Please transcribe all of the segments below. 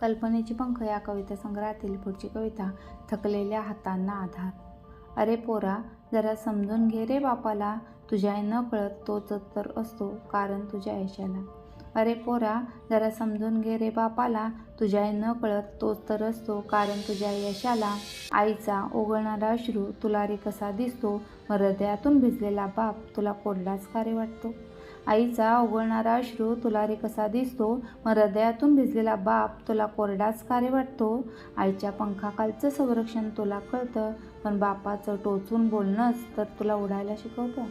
कल्पनेची पंख या कविता संग्रहातील पुढची कविता थकलेल्या हातांना आधार. अरे पोरा जरा समजून घे रे बापाला. तुझ्या न कळत तोच तर असतो कारण तुझ्या यशाला. अरे पोरा जरा समजून घे रे बापाला. तुझ्या न कळत तोच तर असतो कारण तुझ्या यशाला आईचा ओघळणारा अश्रू तुला रे कसा दिसतो? मग हृदयातून भिजलेला बाप तुला कोरडाच का रे वाटतो. आईचा ओघळणारा अश्रू तुला रे कसा दिसतो? मग हृदयातून भिजलेला बाप तुला कोरडाच का रे वाटतो. आईच्या पंखाखालचं संरक्षण तुला कळतं पण बापाचं टोचून बोलणंच तर तुला उडायला शिकवतं.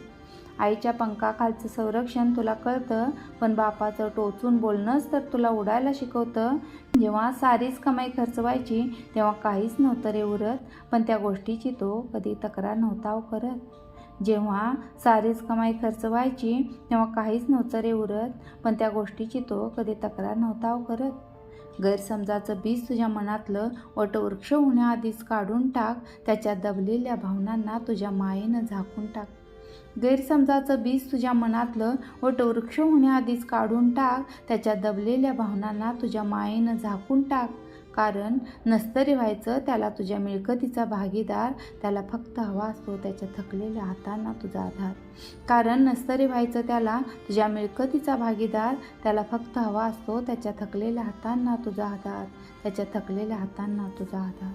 आईच्या पंखाखालचं संरक्षण तुला कळतं पण बापाचं टोचून बोलणंच तर तुला उडायला शिकवतं. जेव्हा सारीच कमाई खर्च व्हायची तेव्हा काहीच नव्हतं रे उरत पण त्या गोष्टीची तो कधी तक्रार नव्हता करत. जेव्हा सारीच कमाई खर्च व्हायची तेव्हा काहीच नव्हतं रे उरत पण त्या गोष्टीची तो कधी तक्रार नव्हता करत. गैरसमजाचं बीज तुझ्या मनातलं वटवृक्ष होण्याआधीच काढून टाक त्याच्या दबलेल्या भावनांना तुझ्या मायेनं झाकून टाक. गैरसमजाचं बीज तुझ्या मनातलं वटवृक्ष होण्याआधीच काढून टाक. त्याच्या दबलेल्या भावनांना तुझ्या मायेनं झाकून टाक. कारण नस्तरी व्हायचं त्याला तुझ्या मिळकतीचा भागीदार. त्याला फक्त हवा असतो त्याच्या थकलेल्या हातांना तुझा आधार. कारण नस्तरी व्हायचं त्याला तुझ्या मिळकतीचा भागीदार. त्याला फक्त हवा असतो त्याच्या थकलेल्या हातांना तुझा आधार. त्याच्या थकलेल्या हातांना तुझा आधार.